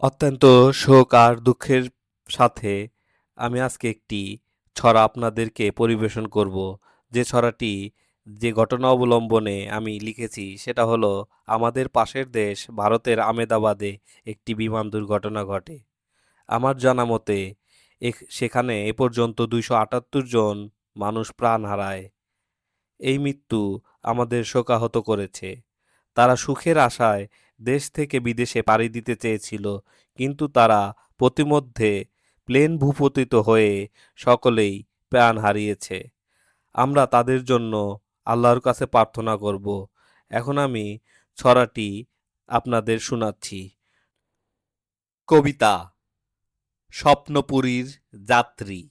অত্যন্ত শোক আর দুঃখের সাথে আমি আজকে একটি ছড়া আপনাদেরকে পরিবেশন করব। যে ছড়াটি যে ঘটনা অবলম্বনে আমি লিখেছি, সেটা হলো, আমাদের পাশের দেশ ভারতের আমেদাবাদে একটি বিমান দুর্ঘটনা ঘটে। আমার জানা মতে সেখানে এ পর্যন্ত দুইশো আটাত্তর জন মানুষ প্রাণ হারায়। এই মৃত্যু আমাদের শোকাহত করেছে। তারা সুখের আশায় দেশ থেকে বিদেশে পাড়ি দিতে চেয়েছিল, কিন্তু তারা প্রতিমধ্যে প্লেন ভূপতিত হয়ে সকলেই প্রাণ হারিয়েছে। আমরা তাদের জন্য আল্লাহর কাছে প্রার্থনা করব। এখন আমি ছড়াটি আপনাদের শোনাচ্ছি। কবিতা, স্বপ্নপুরীর যাত্রী।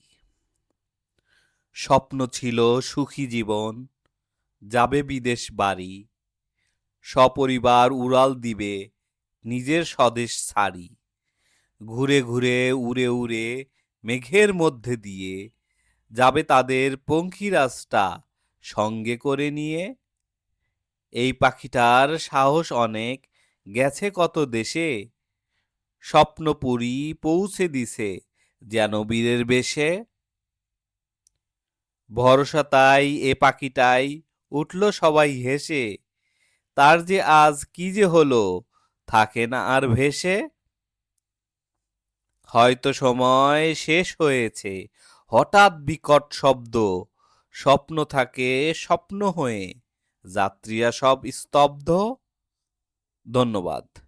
স্বপ্ন ছিল সুখী জীবন, যাবে বিদেশ বাড়ি। সপরিবার উড়াল দিবে নিজের স্বদেশ ছাড়ি। ঘুরে ঘুরে, উড়ে উড়ে মেঘের মধ্যে দিয়ে যাবে তাদের পঙ্খিরাজটা সঙ্গে করে নিয়ে। এই পাখিটার সাহস অনেক, গেছে কত দেশে? স্বপ্নপুরী পৌঁছে দিছে যেন বীরের বেশে। ভরসা তাই এ পাখিটাই, উঠল সবাই হেসে তার যে আজ কি যে হলো, থাকে না আর ভেসে। হয়তো সময় শেষ হয়েছে, হঠাৎ বিকট শব্দ, স্বপ্ন থাকে স্বপ্ন হয়ে, যাত্রীরা সব স্তব্ধ। ধন্যবাদ।